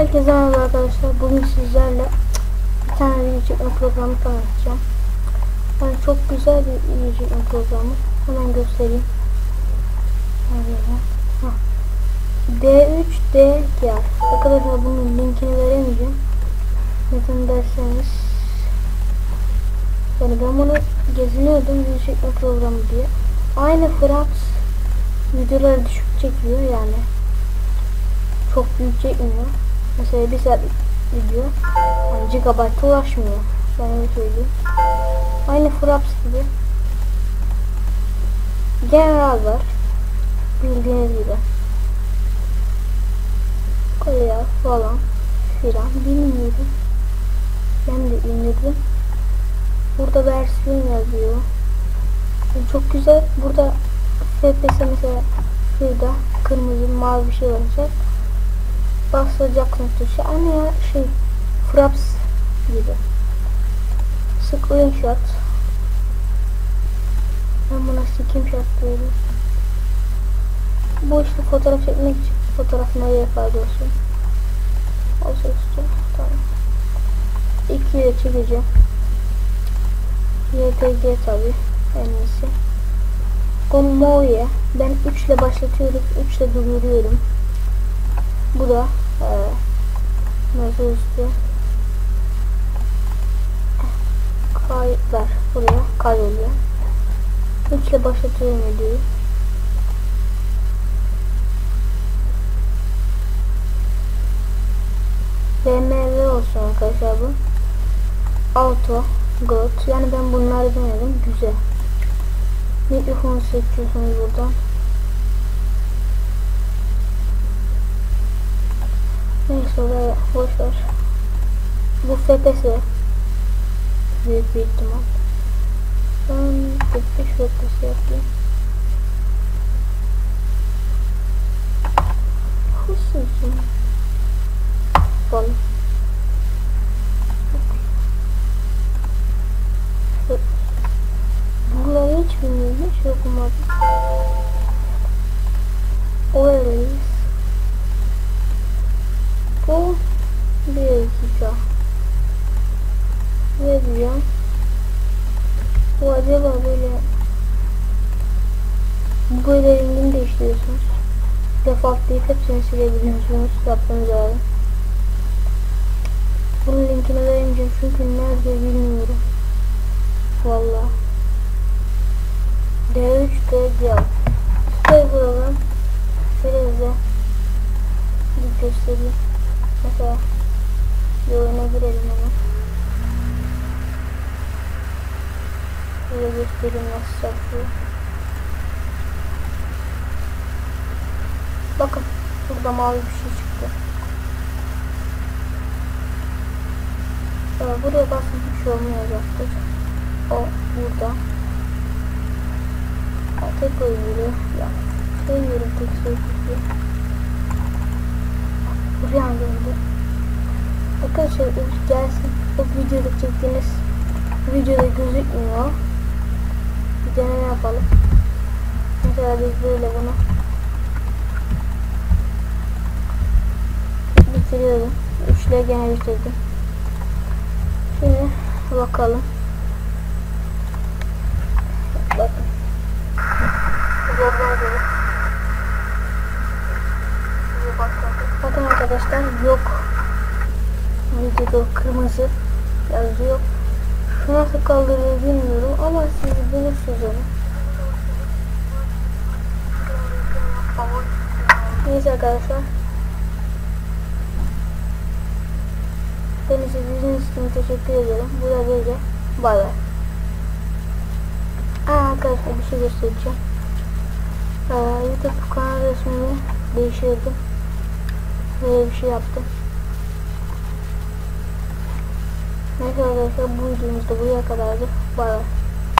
Herkese merhaba arkadaşlar. Bugün sizlerle bir tane video programı tanıtacağım. Yani çok güzel bir video programı. Hemen göstereyim. Nerede? Hah. D3 DGR. Arkadaşlar bunun linkini veremeyeceğim. Neden derseniz yani ben bunu geziniyordum video programı diye. Aynı Fraps videoları düşük çekiyor yani çok büyük çekmiyor. Mesela bir saat video yani gigabyte ulaşmıyor. Ben öyle söyleyeyim. Aynı Fraps gibi. General var. Bildiğiniz gibi. Korea falan filan bilmiyorum. Ben de indirdim. Burada versiyon yazıyor. Yani çok güzel. Burada FPS mesela şurada kırmızı mavi bir şey olacak basacaksınız tuşa. Aynı ya şey Fraps gibi. Screenshot. Ben buna screenshot diyorum. Bu işte fotoğraf çekmek için fotoğraf nereye fayda olsun. Olsa üstü. Tamam. 2 ile çekeceğim. YTG tabi en iyisi. Gomoye. Ben 3 ile başlatıyorum. 3 ile durduruyorum. Bu da e, nasıl üstü kayıtlar buraya kaydoluyor. 3 ile başlatıyorum videoyu. BMW olsun arkadaşlar bu. Auto, God. Yani ben bunları denedim. Güzel. Mikrofonu seçiyorsunuz buradan. Neyse oraya boş. Bu FPS büyük bir ihtimal. Ben 45 FPS yapayım. Hususun. Bakalım. Bunları hiç bilmiyorum. Hiç okumadım. Oilers. Bu bir dakika. Ne diyeceğim? Bu acaba böyle bu böyle rengini değiştiriyorsunuz. Default deyip hepsini silebiliyorsunuz. Yaptığınız zaman. Bunun linkini veremeyeceğim çünkü nerede bilmiyorum. Valla. D3 D Süper program. Şöyle size bir göstereyim. Mesela bir oyuna girelim hemen. Şöyle göstereyim nasıl. Bakın burada mavi bir şey çıktı. Ee, buraya basın hiç şey olmayacaktır. O burada. Ha, tek oynuyor. Ya, sevmiyorum tek oynuyor. Buraya geldi. Arkadaşlar o gelsin. O videoda çektiğiniz videoda gözükmüyor. Bir deneme yapalım. Mesela biz böyle bunu bitiriyorum. Üçle gene bitirdim. Şimdi bakalım. Bakın. Bakın arkadaşlar yok. Videoda kırmızı yazıyor. Şu nasıl kaldırıyor bilmiyorum ama siz bulursunuz onu. Neyse arkadaşlar. Beni izlediğiniz için teşekkür ederim. Bu da böyle. Bay bay. Aa, arkadaşlar bir şey göstereceğim. Ee, YouTube kanal resmini değiştirdim. Böyle bir şey yaptım. Neyse arkadaşlar bu videomuz da buraya kadardı. Bay bay.